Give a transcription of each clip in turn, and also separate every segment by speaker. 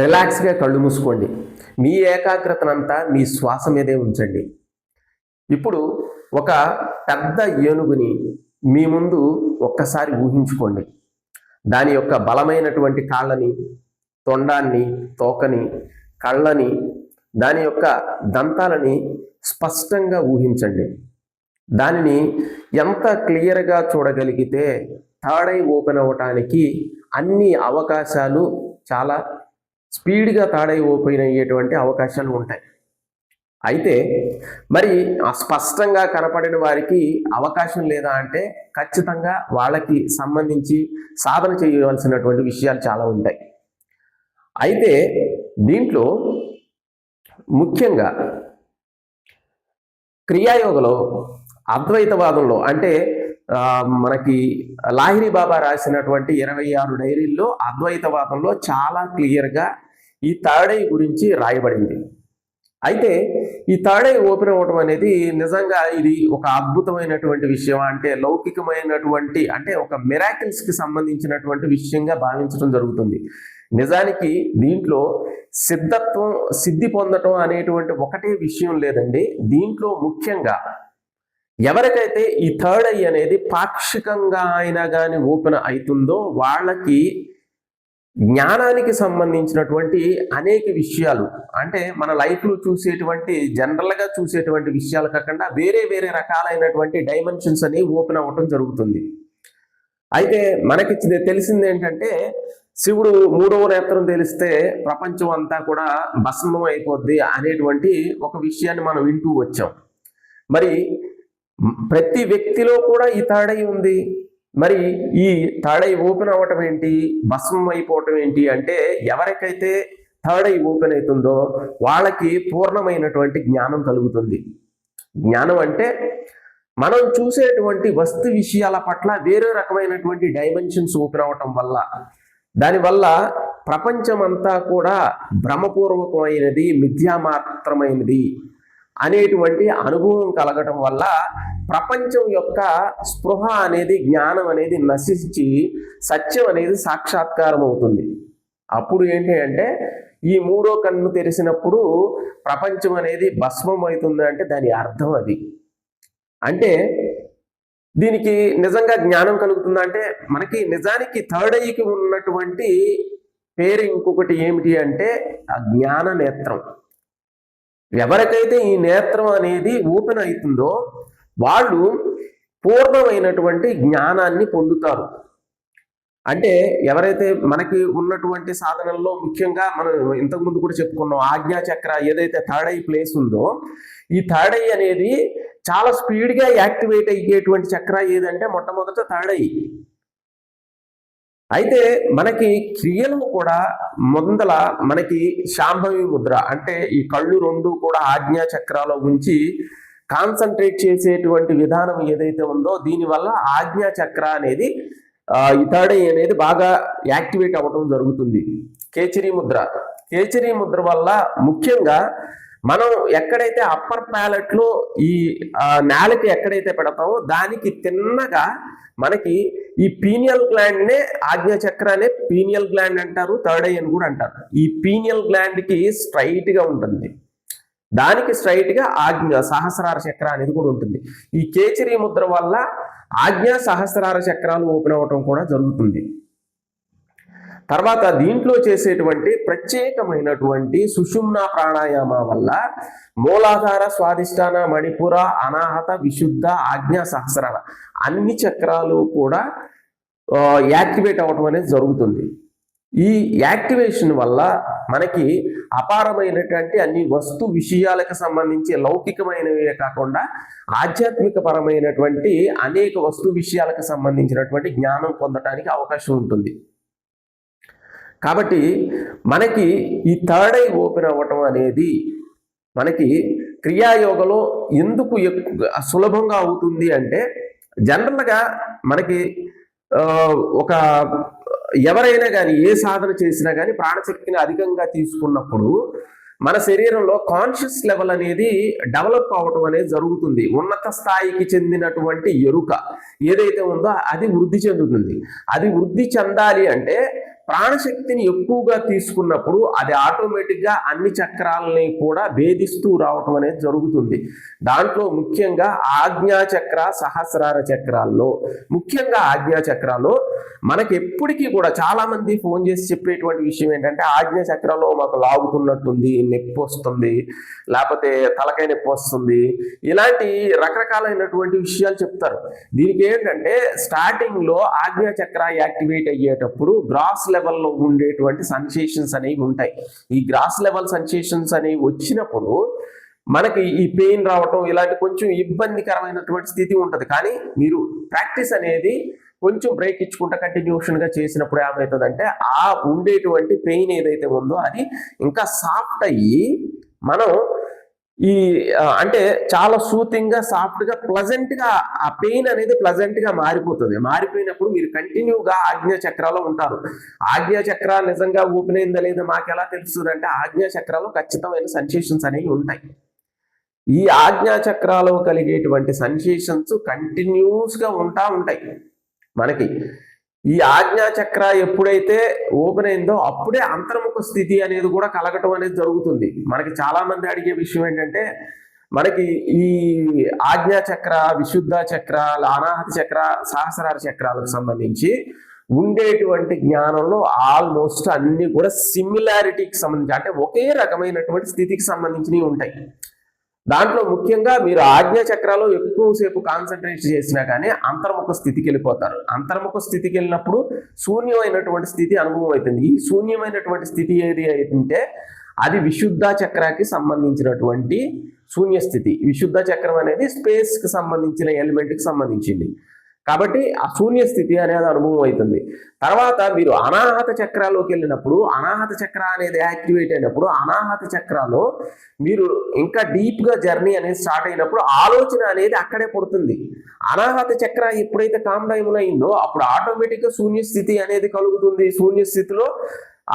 Speaker 1: రిలాక్స్గా కళ్ళు మూసుకోండి. మీ ఏకాగ్రతనంతా మీ శ్వాస మీదే ఉంచండి. ఇప్పుడు ఒక పెద్ద ఏనుగుని మీ ముందు ఒక్కసారి ఊహించుకోండి. దాని యొక్క బలమైనటువంటి కాళ్ళని తొండాన్ని తోకని కళ్ళని దాని యొక్క దంతాలని స్పష్టంగా ఊహించండి. దానిని ఎంత క్లియర్గా చూడగలిగితే థర్డ్ ఐ ఓపెన్ అవ్వటానికి అన్ని అవకాశాలు చాలా స్పీడ్గా తాడై ఓపెన్ అయ్యేటువంటి అవకాశాలు ఉంటాయి. అయితే మరి స్పష్టంగా కనపడిన వారికి అవకాశం లేదా అంటే ఖచ్చితంగా వాళ్ళకి సంబంధించి సాధన చేయవలసినటువంటి విషయాలు చాలా ఉంటాయి. అయితే దీంట్లో ముఖ్యంగా క్రియాయోగలో అద్వైతవాదంలో అంటే మనకి లాహిరి బాబా రాసినటువంటి ఇరవై ఆరు డైరీల్లో అద్వైతవాదంలో చాలా క్లియర్గా ఈ థర్డ్ ఐ గురించి రాయబడింది. అయితే ఈ థర్డ్ ఐ ఓపెన్ అవ్వడం అనేది నిజంగా ఇది ఒక అద్భుతమైనటువంటి విషయం అంటే లౌకికమైనటువంటి అంటే ఒక మిరాకిల్స్కి సంబంధించినటువంటి విషయంగా భావించడం జరుగుతుంది. నిజానికి దీంట్లో సిద్ధత్వం సిద్ధి పొందటం అనేటువంటి ఒకటే విషయం లేదండి. దీంట్లో ముఖ్యంగా ఎవరికైతే ఈ థర్డ్ ఐ అనేది పాక్షికంగా అయినా కానీ ఓపెన్ అవుతుందో వాళ్ళకి జ్ఞానానికి సంబంధించినటువంటి అనేక విషయాలు అంటే మన లైఫ్లో చూసేటువంటి జనరల్గా చూసేటువంటి విషయాలు కాకుండా వేరే వేరే రకాలైనటువంటి డైమెన్షన్స్ అనేవి ఓపెన్ అవ్వటం జరుగుతుంది. అయితే మనకి తెలిసింది ఏంటంటే శివుడు మూడవ నేత్రం తెలిస్తే ప్రపంచం అంతా కూడా భస్మం అయిపోద్ది అనేటువంటి ఒక విషయాన్ని మనం వింటూ వచ్చాం. మరి ప్రతి వ్యక్తిలో కూడా ఈ తాడై ఉంది. మరి ఈ తాడై ఓపెన్ అవ్వటం ఏంటి? భస్మం అయిపోవటం ఏంటి? అంటే ఎవరికైతే థర్డ్ ఓపెన్ అవుతుందో వాళ్ళకి పూర్ణమైనటువంటి జ్ఞానం కలుగుతుంది. జ్ఞానం అంటే మనం చూసేటువంటి వస్తు విషయాల పట్ల వేరే రకమైనటువంటి డైమెన్షన్స్ ఓపెన్ అవటం వల్ల. దానివల్ల ప్రపంచమంతా కూడా భ్రమపూర్వకమైనది మిథ్యామాత్రమైనది అనేటువంటి అనుభవం కలగటం వల్ల ప్రపంచం యొక్క స్పృహ అనేది జ్ఞానం అనేది నశించి సత్యం అనేది సాక్షాత్కారం అవుతుంది. అప్పుడు ఏంటి అంటే ఈ మూడో కన్ను తెరిసినప్పుడు ప్రపంచం అనేది భస్మం అవుతుంది అంటే దాని అర్థం అది. అంటే దీనికి నిజంగా జ్ఞానం కలుగుతుందా అంటే మనకి నిజానికి థర్డ్ ఐకి ఉన్నటువంటి పేరు ఇంకొకటి ఏమిటి అంటే ఆ జ్ఞాన నేత్రం. ఎవరికైతే ఈ నేత్రం అనేది ఓపెన్ అవుతుందో వాళ్ళు పూర్ణమైనటువంటి జ్ఞానాన్ని పొందుతారు. అంటే ఎవరైతే మనకి ఉన్నటువంటి సాధనల్లో ముఖ్యంగా మనం ఇంతకుముందు కూడా చెప్పుకున్నాం ఆజ్ఞా చక్ర ఏదైతే థర్డ్ ఐ ప్లేస్ ఉందో ఈ థర్డ్ ఐ అనేది చాలా స్పీడ్గా యాక్టివేట్ అయ్యేటువంటి చక్ర ఏదంటే మొట్టమొదట థర్డ్ ఐ అయితే మనకి క్రియలు కూడా ముందల మనకి శాంభవి ముద్ర అంటే ఈ కళ్ళు రెండు కూడా ఆజ్ఞా చక్రాలో ఉంచి కాన్సన్ట్రేట్ చేసేటువంటి విధానం ఏదైతే ఉందో దీనివల్ల ఆజ్ఞా చక్ర అనేది ఈ థర్డ్ ఐ అనేది బాగా యాక్టివేట్ అవ్వడం జరుగుతుంది. కేచరి ముద్ర. కేచరి ముద్ర వల్ల ముఖ్యంగా మనం ఎక్కడైతే అప్పర్ ప్యాలెట్లో ఈ నేలకి ఎక్కడైతే పెడతామో దానికి తిన్నగా మనకి ఈ పీనియల్ గ్లాండ్నే నే పీనియల్ గ్లాండ్ అంటారు థర్డ్ ఐ అని కూడా అంటారు. ఈ పీనియల్ గ్లాండ్కి స్ట్రైట్గా ఉంటుంది. దానికి స్ట్రైట్గా ఆజ్ఞ సహస్రార చక్ర అనేది కూడా ఉంటుంది. ఈ కేచరీ ముద్ర వల్ల ఆజ్ఞా సహస్రార చక్రాలు ఓపెన్ అవ్వటం కూడా జరుగుతుంది. తర్వాత దీంట్లో చేసేటువంటి ప్రత్యేకమైనటువంటి సుషుమ్న ప్రాణాయామ వల్ల మూలాధార స్వాదిష్టాన మణిపుర అనాహత విశుద్ధ ఆజ్ఞా సహస్రార అన్ని చక్రాలు కూడా యాక్టివేట్ అవ్వటం అనేది జరుగుతుంది. ఈ యాక్టివేషన్ వల్ల మనకి అపారమైనటువంటి అన్ని వస్తు విషయాలకు సంబంధించి లౌకికమైనవే కాకుండా ఆధ్యాత్మిక పరమైనటువంటి అనేక వస్తు విషయాలకు సంబంధించినటువంటి జ్ఞానం పొందటానికి అవకాశం ఉంటుంది. కాబట్టి మనకి ఈ థర్డ్ ఐ ఓపెన్ అవ్వటం అనేది మనకి క్రియాయోగలో ఎందుకు ఎక్కువ సులభంగా అవుతుంది అంటే జనరల్గా మనకి ఒక ఎవరైనా కానీ ఏ సాధన చేసినా కానీ ప్రాణశక్తిని అధికంగా తీసుకున్నప్పుడు మన శరీరంలో కాన్షియస్ లెవెల్ అనేది డెవలప్ అవ్వటం అనేది జరుగుతుంది. ఉన్నత స్థాయికి చెందినటువంటి ఎరుక ఏదైతే ఉందో అది వృద్ధి చెందుతుంది. అది వృద్ధి చెందాలి అంటే ప్రాణశక్తిని ఎక్కువగా తీసుకున్నప్పుడు అది ఆటోమేటిక్గా అన్ని చక్రాలని కూడా భేదిస్తూ రావటం అనేది జరుగుతుంది. దాంట్లో ముఖ్యంగా ఆజ్ఞా చక్ర సహస్రార చక్రాల్లో ముఖ్యంగా ఆజ్ఞా చక్రాల్లో మనకి ఎప్పటికీ కూడా చాలామంది ఫోన్ చేసి చెప్పేటువంటి విషయం ఏంటంటే ఆజ్ఞా మాకు లాగుతున్నట్టుంది నొప్పి వస్తుంది లేకపోతే తలకాయ నొప్పి వస్తుంది ఇలాంటి రకరకాలైనటువంటి విషయాలు చెప్తారు. దీనికి ఏంటంటే స్టార్టింగ్లో ఆజ్ఞా చక్ర యాక్టివేట్ అయ్యేటప్పుడు గ్రాస్ లెవెల్లో ఉండేటువంటి సన్సేషన్స్ అనేవి ఉంటాయి. ఈ గ్రాస్ లెవెల్ సన్సేషన్స్ అనేవి వచ్చినప్పుడు మనకి ఈ పెయిన్ రావటం ఇలాంటి కొంచెం ఇబ్బందికరమైనటువంటి స్థితి ఉంటుంది. కానీ మీరు ప్రాక్టీస్ అనేది కొంచెం బ్రేక్ ఇచ్చుకుంటా కంటిన్యూషన్గా చేసినప్పుడు ఏమవుతుందంటే ఆ ఉండేటువంటి పెయిన్ ఏదైతే ఉందో అది ఇంకా సాఫ్ట్ అయ్యి మనం ఈ అంటే చాలా సూతింగ్గా సాఫ్ట్గా ప్లజెంట్గా ఆ పెయిన్ అనేది ప్లజెంట్గా మారిపోతుంది. మారిపోయినప్పుడు మీరు కంటిన్యూగా ఆజ్ఞా చక్రాలో ఉంటారు. ఆజ్ఞా చక్ర నిజంగా ఊపినైందా లేదా మాకు ఎలా తెలుస్తుంది అంటే ఆజ్ఞా చక్రాలో ఖచ్చితమైన సెన్సేషన్స్ అనేవి ఉంటాయి. ఈ ఆజ్ఞా చక్రాలో కలిగేటువంటి సెన్సేషన్స్ కంటిన్యూస్గా ఉంటా ఉంటాయి. మనకి ఈ ఆజ్ఞా చక్ర ఎప్పుడైతే ఓపెన్ అయిందో అప్పుడే అంతర్ముఖ స్థితి అనేది కూడా కలగటం అనేది జరుగుతుంది. మనకి చాలా మంది అడిగే విషయం ఏంటంటే మనకి ఈ ఆజ్ఞా చక్ర విశుద్ధ చక్ర అనాహత చక్ర సహస్రార చక్రాలకు సంబంధించి ఉండేటువంటి జ్ఞానంలో ఆల్మోస్ట్ అన్ని కూడా సిమిలారిటీకి సంబంధించి అంటే ఒకే రకమైనటువంటి స్థితికి సంబంధించినవి ఉంటాయి. దాంట్లో ముఖ్యంగా మీరు ఆజ్ఞా చక్రాలు ఎక్కువసేపు కాన్సన్ట్రేట్ చేసినా కానీ అంతర్ముఖ స్థితికి వెళ్ళిపోతారు. అంతర్ముఖ స్థితికి వెళ్ళినప్పుడు శూన్యమైనటువంటి స్థితి అనుభవం అవుతుంది ఈ శూన్యమైనటువంటి స్థితి ఏది అయితే అది విశుద్ధ చక్రాకి సంబంధించినటువంటి శూన్య స్థితి విశుద్ధ చక్రం అనేది స్పేస్కి సంబంధించిన ఎలిమెంట్కి సంబంధించింది. కాబట్టి ఆ శూన్య స్థితి అనేది అనుభవం అవుతుంది తర్వాత మీరు అనాహత చక్రాలోకి వెళ్ళినప్పుడు అనాహత చక్ర అనేది యాక్టివేట్ అయినప్పుడు అనాహత చక్రాలో మీరు ఇంకా డీప్గా జర్నీ అనేది స్టార్ట్ అయినప్పుడు ఆలోచన అనేది అక్కడే పుడుతుంది. అనాహత చక్ర ఎప్పుడైతే కామ్ డైమ్ అయిందో అప్పుడు ఆటోమేటిక్గా శూన్య స్థితి అనేది కలుగుతుంది. శూన్య స్థితిలో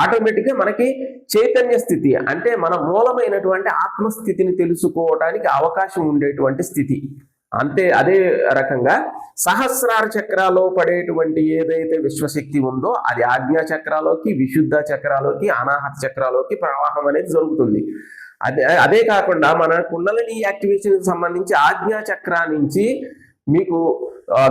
Speaker 1: ఆటోమేటిక్గా మనకి చైతన్య స్థితి అంటే మన మూలమైనటువంటి ఆత్మస్థితిని తెలుసుకోవడానికి అవకాశం ఉండేటువంటి స్థితి. అంతే అదే రకంగా సహస్రార చక్రాలో పడేటువంటి ఏదైతే విశ్వశక్తి ఉందో అది ఆజ్ఞా చక్రాలోకి విశుద్ధ చక్రాలోకి అనాహత చక్రాలోకి ప్రవాహం అనేది జరుగుతుంది. అదే అదే కాకుండా మన కుండలని యాక్టివేషన్ సంబంధించి ఆజ్ఞా చక్ర నుంచి మీకు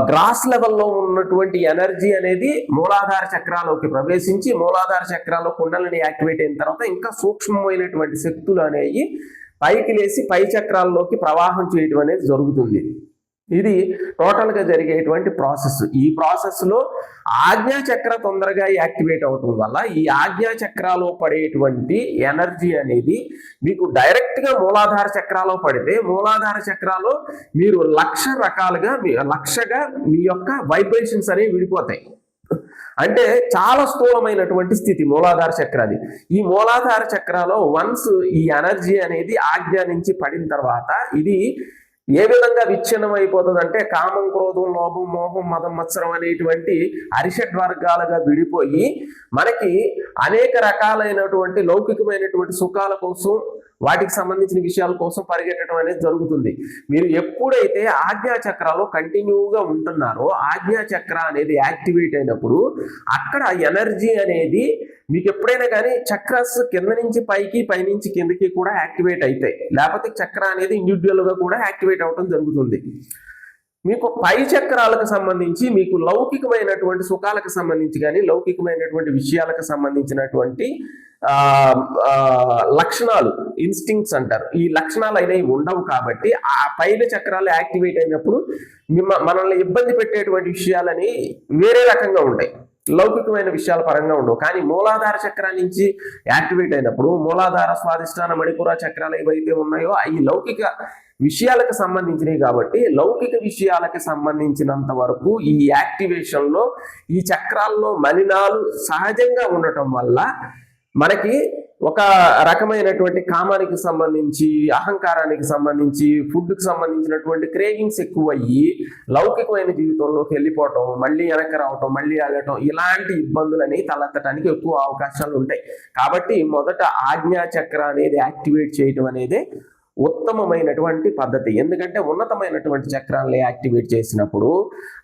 Speaker 1: గ్రాస్ లెవెల్లో ఉన్నటువంటి ఎనర్జీ అనేది మూలాధార చక్రాలోకి ప్రవేశించి మూలాధార చక్రాలో కుండలని యాక్టివేట్ అయిన తర్వాత ఇంకా సూక్ష్మమైనటువంటి శక్తులు అనేవి పైకి లేసి పై చక్రాల్లోకి ప్రవాహం చేయడం అనేది జరుగుతుంది. ఇది టోటల్గా జరిగేటువంటి ప్రాసెస్ ఈ ప్రాసెస్లో ఆజ్ఞా చక్ర తొందరగా యాక్టివేట్ అవటం వల్ల ఈ ఆజ్ఞా చక్రాలో పడేటువంటి ఎనర్జీ అనేది మీకు డైరెక్ట్గా మూలాధార చక్రాలో పడితే మూలాధార చక్రాలో మీరు లక్ష రకాలుగా మీ- లక్షగా మీ యొక్క వైబ్రేషన్స్ అనేవి విడిపోతాయి. అంటే చాలా స్థూలమైనటువంటి స్థితి మూలాధార చక్రాది ఈ మూలాధార చక్రాలో వన్స్ ఈ ఎనర్జీ అనేది ఆజ్ఞ నుంచి పడిన తర్వాత ఇది ఏ విధంగా విచ్ఛిన్నం అయిపోతుంది అంటే కామం క్రోధం లోభం మోహం మదం మత్సరం అనేటువంటి అరిషడ్ వర్గాలుగా విడిపోయి మనకి అనేక రకాలైనటువంటి లౌకికమైనటువంటి సుఖాల కోసం వాటికి సంబంధించిన విషయాల కోసం పరిగెట్టడం అనేది జరుగుతుంది. మీరు ఎప్పుడైతే ఆజ్ఞా చక్రాలో కంటిన్యూగా ఉంటున్నారో ఆజ్ఞా చక్ర అనేది యాక్టివేట్ అయినప్పుడు అక్కడ ఎనర్జీ అనేది మీకు ఎప్పుడైనా కానీ చక్రస్ కింద నుంచి పైకి పైనుంచి కిందకి కూడా యాక్టివేట్ అవుతాయి లేకపోతే చక్ర అనేది ఇండివిజువల్గా కూడా యాక్టివేట్ అవడం జరుగుతుంది. మీకు పై చక్రాలకు సంబంధించి మీకు లౌకికమైనటువంటి సుఖాలకు సంబంధించి కానీ లౌకికమైనటువంటి విషయాలకు సంబంధించినటువంటి లక్షణాలు ఇన్స్టింగ్స్ అంటారు. ఈ లక్షణాలు అయినవి ఉండవు కాబట్టి ఆ పైన చక్రాలు యాక్టివేట్ అయినప్పుడు మిమ్మ మనల్ని ఇబ్బంది పెట్టేటువంటి విషయాలని వేరే రకంగా ఉంటాయి. లౌకికమైన విషయాల పరంగా ఉండవు. కానీ మూలాధార చక్రం నుంచి యాక్టివేట్ అయినప్పుడు మూలాధార స్వాధిష్టాన మణిపుర చక్రాలు ఏవైతే ఉన్నాయో అవి లౌకిక విషయాలకు సంబంధించినవి కాబట్టి లౌకిక విషయాలకు సంబంధించినంత వరకు ఈ యాక్టివేషన్లో ఈ చక్రాల్లో మలినాలు సహజంగా ఉండటం వల్ల మనకి ఒక రకమైనటువంటి కామానికి సంబంధించి అహంకారానికి సంబంధించి ఫుడ్కి సంబంధించినటువంటి క్రేవింగ్స్ ఎక్కువ అయ్యి లౌకికమైన జీవితంలోకి వెళ్ళిపోవటం మళ్ళీ వెనక్కి రావటం మళ్ళీ వెళ్ళటం ఇలాంటి ఇబ్బందులని తలెత్తడానికి ఎక్కువ అవకాశాలు ఉంటాయి. కాబట్టి మొదట ఆజ్ఞా చక్ర అనేది యాక్టివేట్ చేయటం అనేది ఉత్తమమైనటువంటి పద్ధతి. ఎందుకంటే ఉన్నతమైనటువంటి చక్రాలని యాక్టివేట్ చేసినప్పుడు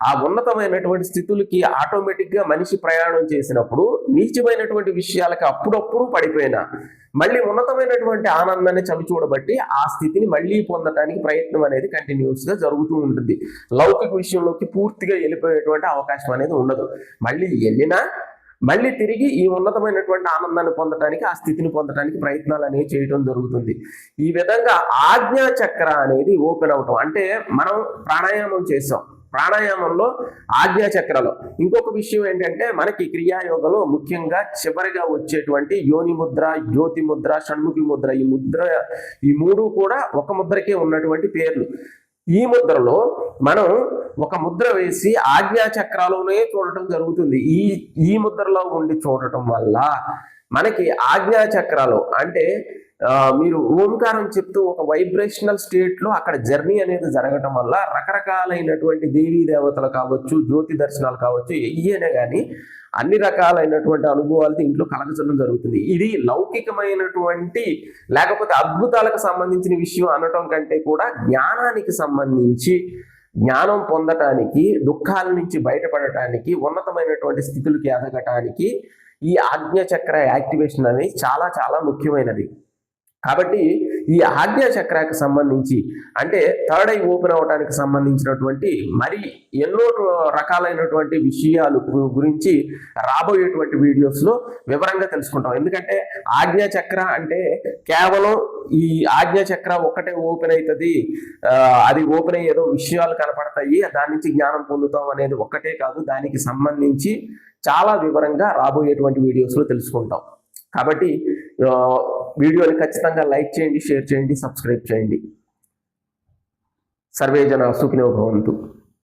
Speaker 1: ఆ ఉన్నతమైనటువంటి స్థితులకి ఆటోమేటిక్గా మనిషి ప్రయాణం చేసినప్పుడు నీచమైనటువంటి విషయాలకి అప్పుడప్పుడు పడిపోయినా మళ్ళీ ఉన్నతమైనటువంటి ఆనందాన్ని చవి చూడబట్టి ఆ స్థితిని మళ్ళీ పొందడానికి ప్రయత్నం అనేది కంటిన్యూస్గా జరుగుతూ ఉంటుంది. లౌకిక విషయంలోకి పూర్తిగా వెళ్ళిపోయేటువంటి అవకాశం అనేది ఉండదు. మళ్ళీ వెళ్ళినా మళ్ళీ తిరిగి ఈ ఉన్నతమైనటువంటి ఆనందాన్ని పొందడానికి ఆ స్థితిని పొందడానికి ప్రయత్నాలు అనేవి చేయడం జరుగుతుంది. ఈ విధంగా ఆజ్ఞా చక్ర అనేది ఓపెన్ అవటం. అంటే మనం ప్రాణాయామం చేసాం ప్రాణాయామంలో ఆజ్ఞా చక్రలో. ఇంకొక విషయం ఏంటంటే మనకి క్రియాయోగలో ముఖ్యంగా చివరిగా వచ్చేటువంటి యోని ముద్ర జ్యోతి ముద్ర షణ్ముఖి ముద్ర ఈ ముద్ర ఈ మూడు కూడా ఒక ముద్రకే ఉన్నటువంటి పేర్లు. ఈ ముద్రలో మనం ఒక ముద్ర వేసి ఆజ్ఞా చక్రాలోనే చూడటం జరుగుతుంది. ఈ ఈ ముద్రలో ఉండి చూడటం వల్ల మనకి ఆజ్ఞా చక్రాలు అంటే మీరు ఓంకారం చెప్తూ ఒక వైబ్రేషనల్ స్టేట్లో అక్కడ జర్నీ అనేది జరగటం వల్ల రకరకాలైనటువంటి దేవీ దేవతలు కావచ్చు జ్యోతి దర్శనాలు కావచ్చు ఇయ్యనే కానీ అన్ని రకాలైనటువంటి అనుభవాలు ఇంట్లో కలగచడం జరుగుతుంది. ఇది లౌకికమైనటువంటి లేకపోతే అద్భుతాలకు సంబంధించిన విషయం అనటం కంటే కూడా జ్ఞానానికి సంబంధించి జ్ఞానం పొందటానికి దుఃఖాల నుంచి బయటపడటానికి ఉన్నతమైనటువంటి స్థితులకి ఎదగటానికి ఈ ఆజ్ఞ చక్ర యాక్టివేషన్ అనేది చాలా చాలా ముఖ్యమైనది. కాబట్టి ఈ ఆజ్ఞా చక్రాకి సంబంధించి అంటే థర్డ్ ఐ ఓపెన్ అవడానికి సంబంధించినటువంటి మరి ఎన్నో రకాలైనటువంటి విషయాలు గురించి రాబోయేటువంటి వీడియోస్లో వివరంగా తెలుసుకుంటాం. ఎందుకంటే ఆజ్ఞా చక్ర అంటే కేవలం ఈ ఆజ్ఞా చక్ర ఒక్కటే ఓపెన్ అవుతుంది అది ఓపెన్ అయ్యి ఏదో విషయాలు కనపడతాయి దాని నుంచి జ్ఞానం పొందుతాం అనేది ఒక్కటే కాదు. దానికి సంబంధించి చాలా వివరంగా రాబోయేటువంటి వీడియోస్లో తెలుసుకుంటాం. కాబట్టి వీడియోని ఖచ్చితంగా లైక్ చేయండి షేర్ చేయండి సబ్స్క్రైబ్ చేయండి. సర్వే జన సుఖినో భవంతు.